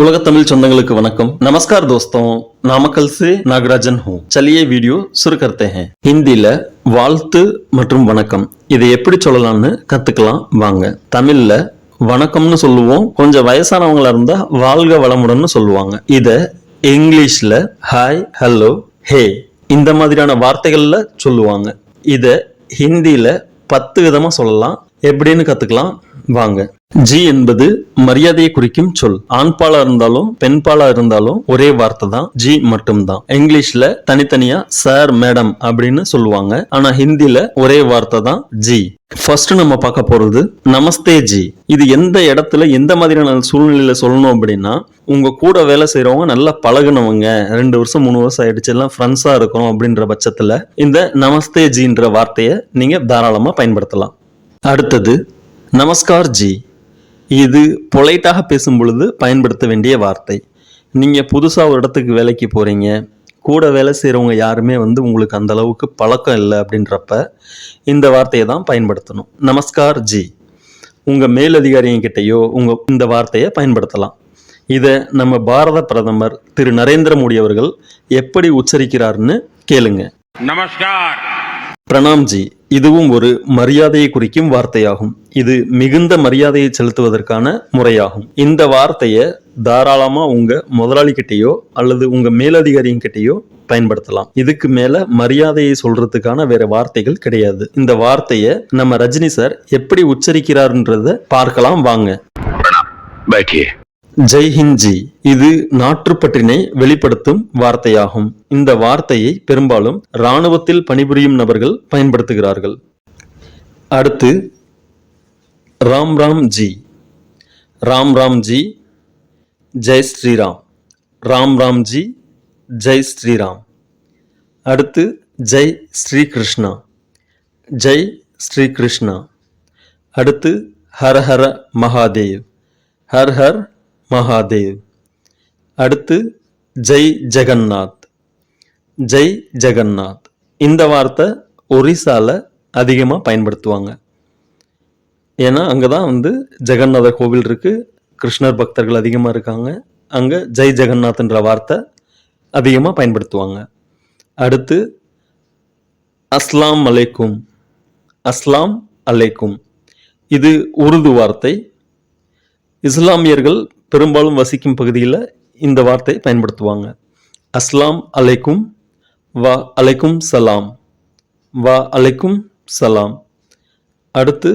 उलग तमिल சொந்தங்களுக்கு வணக்கம் नमस्कार दोस्तों नामकल से नागराजन हूँ चलिए वीडियो शुरू करते हैं ஹிந்தில வாழ்த்து மற்றும் வணக்கம் இதை எப்படி சொல்லலாம்னு கத்துக்கலாம் வாங்க தமிழ்ல வணக்கம்னு சொல்லுவோம் கொஞ்சம் வயசானவங்களா இருந்தா வாழ்க வளமுடன்னு சொல்லுவாங்க இத இங்கிலீஷ்ல ஹாய் ஹலோ ஹே இந்த மாதிரியான வார்த்தைகள்ல சொல்லுவாங்க இத ஹிந்தில பத்து விதமா சொல்லலாம் எப்படின்னு கத்துக்கலாம் வாங்க ஜி என்பது மரியாதையை குறிக்கும் சொல். ஆண்பாலா இருந்தாலும் பெண்பாலா இருந்தாலும் ஒரே வார்த்தை தான். ஜி மட்டும்தான். இங்கிலீஷ்ல தனித்தனியா சார் மேடம் அப்படின்னு சொல்லுவாங்க. ஆனா ஹிந்தில ஒரே வார்த்தை தான் ஜி ஃபர்ஸ்ட் நம்ம பார்க்க போறது நமஸ்தே ஜி இது எந்த இடத்துல எந்த மாதிரியான சூழ்நிலையில சொல்லணும் அப்படின்னா உங்க கூட வேலை செய்யறவங்க நல்லா பழகுனவங்க ரெண்டு வருஷம் மூணு வருஷம் ஆயிடுச்சு எல்லாம் ஃப்ரெண்ட்ஸா இருக்கிறோம் அப்படின்ற பட்சத்துல இந்த நமஸ்தே ஜின்ற வார்த்தையை நீங்க தாராளமா பயன்படுத்தலாம். அடுத்தது நமஸ்கார் ஜி இது பொலைட்டாக பேசும் பொழுது பயன்படுத்த வேண்டிய வார்த்தை. நீங்கள் புதுசாக ஒரு இடத்துக்கு வேலைக்கு போகிறீங்க கூட வேலை செய்கிறவங்க யாருமே வந்து உங்களுக்கு அந்தளவுக்கு பழக்கம் இல்லை அப்படின்றப்ப இந்த வார்த்தையை தான் பயன்படுத்தணும். நமஸ்கார் ஜி. உங்கள் மேலதிகாரிங்கிட்டேயோ உங்கள் இந்த வார்த்தையை பயன்படுத்தலாம். இதை நம்ம பாரத பிரதமர் திரு நரேந்திர மோடி அவர்கள் எப்படி உச்சரிக்கிறார்னு கேளுங்க. நமஸ்கார். பிரணாம்ஜி இதுவும் ஒரு மரியாதையை குறிக்கும் வார்த்தையாகும். இது மிகுந்த மரியாதையை செலுத்துவதற்கான முறையாகும். இந்த வார்த்தையை தாராளமா உங்க முதலாளி கிட்டேயோ அல்லது உங்க மேலதிகாரிகிட்டேயோ பயன்படுத்தலாம். இதுக்கு மேல மரியாதையை சொல்றதுக்கான வேற வார்த்தைகள் கிடையாது. இந்த வார்த்தையை நம்ம ரஜினி சார் எப்படி உச்சரிக்கிறாருன்றத பார்க்கலாம். வாங்க. ஜெய்ஹிந்தி இது நாற்றுப்பற்றினை வெளிப்படுத்தும் வார்த்தையாகும். இந்த வார்த்தையை பெரும்பாலும் இராணுவத்தில் பணிபுரியும் நபர்கள் பயன்படுத்துகிறார்கள். அடுத்து ராம் ராம் ஜி. ராம் ராம் ஜி ஜெய் ஸ்ரீராம். ராம் ராம் ஜி ஜெய் ஸ்ரீராம். அடுத்து ஜெய் ஸ்ரீ கிருஷ்ணா ஜெய் ஸ்ரீ கிருஷ்ணா அடுத்து ஹர ஹர மகாதேவ். ஹர் ஹர் மகாதேவ். அடுத்து ஜெய் ஜெகநாத். ஜெய் ஜெகநாத். இந்த வார்த்தை ஒரிசாவில் அதிகமாக பயன்படுத்துவாங்க. ஏன்னா அங்கே தான் வந்து ஜெகநாதர் கோவில் இருக்குது கிருஷ்ணர் பக்தர்கள் அதிகமாக இருக்காங்க அங்கே ஜெய் ஜெகநாத்ன்ற வார்த்தை அதிகமாக பயன்படுத்துவாங்க. அடுத்து அஸ்லாம் அலைக்கும். அஸ்லாம் அலைக்கும். இது உருது வார்த்தை. இஸ்லாமியர்கள் பெரும்பாலும் வசிக்கும் பகுதியில் இந்த வார்த்தையை பயன்படுத்துவாங்க. அஸ்லாம் அலைக்கும் வா அலைக்கும் சலாம். வா அலைக்கும் சலாம். அடுத்து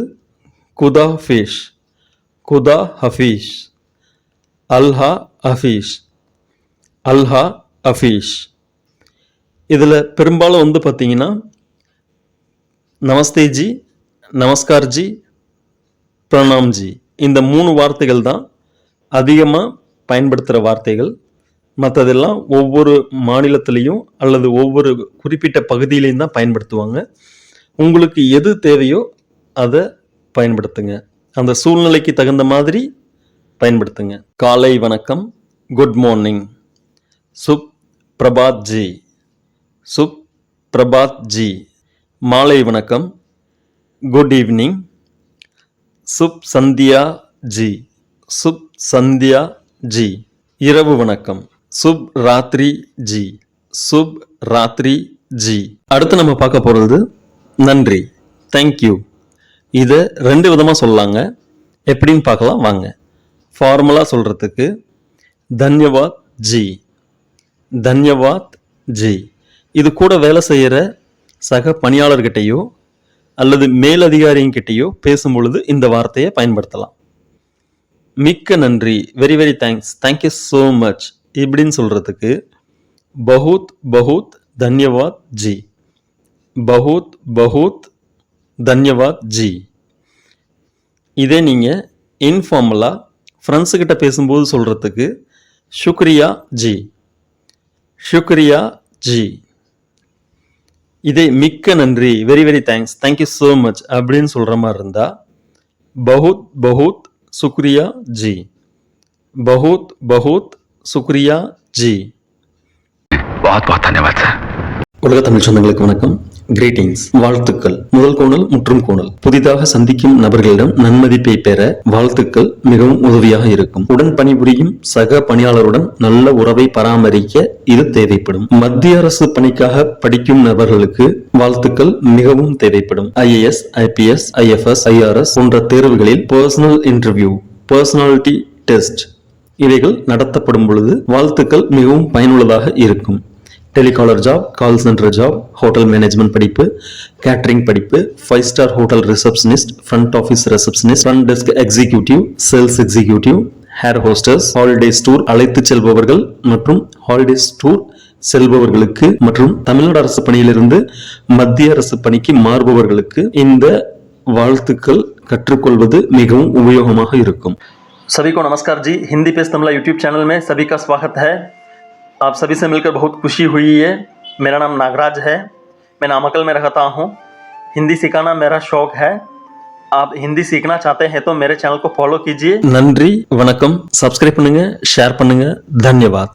குதா ஃபீஷ். குதா ஹஃபீஷ். அல்ஹா ஹஃபீஷ். அல்ஹா ஹஃபீஷ். இதில் பெரும்பாலும் வந்து பார்த்தீங்கன்னா நமஸ்தேஜி நமஸ்கார்ஜி நமஸ்கார் ஜி இந்த மூணு வார்த்தைகள் தான் அதிகமாக பயன்படுத்துகிற வார்த்தைகள் மற்றதெல்லாம் ஒவ்வொரு மாநிலத்திலையும் அல்லது ஒவ்வொரு குறிப்பிட்ட பகுதியிலையும் தான் பயன்படுத்துவாங்க. உங்களுக்கு எது தேவையோ அதை பயன்படுத்துங்க. அந்த சூழ்நிலைக்கு தகுந்த மாதிரி பயன்படுத்துங்க. காலை வணக்கம். குட் மார்னிங் சுப் பிரபாத் ஜி சுப் பிரபாத் ஜி மாலை வணக்கம். குட் ஈவினிங் சுப் சந்தியா ஜி சுப் சந்தியா ஜி. இரவு வணக்கம். சுப் ராத்ரி ஜி. சுப் ராத்ரி ஜி. அடுத்து நம்ம பார்க்க போகிறது நன்றி. தேங்க்யூ இதை ரெண்டு விதமாக சொல்லலாங்க. எப்படின்னு பார்க்கலாம் வாங்க. ஃபார்மலாக சொல்கிறதுக்கு தன்யவாத் ஜி. தன்யவாத் ஜி. இது கூட வேலை செய்கிற சக பணியாளர்கிட்டயோ அல்லது மேலதிகாரிங்கிட்டேயோ பேசும் பொழுது இந்த வார்த்தையை பயன்படுத்தலாம். மிக்க நன்றி. Very very thanks thank you so much இப்படின்னு சொல்கிறதுக்கு பஹூத் பஹூத் தன்யவாத் ஜி. பஹூத் பஹூத் தன்யவாத் ஜி. இதே நீங்கள் இன்ஃபார்மலாக ஃப்ரெண்ட்ஸுக்கிட்ட பேசும்போது சொல்கிறதுக்கு ஷுக்ரியா ஜி. ஷுக்ரியா ஜி. இதே மிக்க நன்றி. Very very thanks thank you so much அப்படின்னு சொல்கிற மாதிரி இருந்தால் பஹுத் பஹுத் சுக்ரியா ஜி பஹுத் பஹுத் சுக்ரியா ஜி बहुत बहुत धन्यवाद सर உலக தமிழ் சொந்தங்களுக்கு வணக்கம் கிரீட்டிங்ஸ் வாழ்த்துக்கள். முதல் கோணல் முற்றும் கோணல். புதிதாக சந்திக்கும் நபர்களிடம் நன்மதிப்பை பெற வாழ்த்துக்கள் மிகவும் உதவியாக இருக்கும். உடன் பணிபுரியும் சக பணியாளருடன் நல்ல உறவை பராமரிக்க இது தேவைப்படும். மத்திய அரசு பணிக்காக படிக்கும் நபர்களுக்கு வாழ்த்துக்கள் மிகவும் தேவைப்படும். ஐஏஎஸ் ஐபிஎஸ் ஐஎஃப்எஸ் ஐஆர்எஸ் போன்ற தேர்வுகளில் பர்சனல் இன்டர்வியூ பர்சனாலிட்டி டெஸ்ட் இவைகள் நடத்தப்படும் பொழுது வாழ்த்துக்கள் மிகவும் பயனுள்ளதாக இருக்கும். telecaller job call centre job hotel management படிப்பு கேட்டரிங் படிப்பு five star hotel receptionist front office receptionist front desk executive sales executive air hostesses holidays tour அழைத்துச் செல்பவர்கள் மற்றும் ஹாலிடேஸ் டூர் செல்பவர்களுக்கு மற்றும் தமிழ்நாடு அரசு பணியிலிருந்து மத்திய அரசு பணிக்கு மாறுபவர்களுக்கு இந்த வாழ்த்துக்கள் கற்றுக்கொள்வது மிகவும் உபயோகமாக இருக்கும் सभी को नमस्कार जी हिंदी पेज तमला यूट्यूब चैनल में सभी का स्वागत है आप सभी से मिलकर बहुत खुशी हुई है मेरा नाम नागराज है मैं नामकल में रहता हूँ हिंदी सिखाना मेरा शौक है आप हिंदी सीखना चाहते हैं तो मेरे चैनल को फॉलो कीजिए நன்றி வணக்கம் சப்ஸ்கிரைப் பண்ணுங்க ஷேர் பண்ணுங்க தன்யவாத்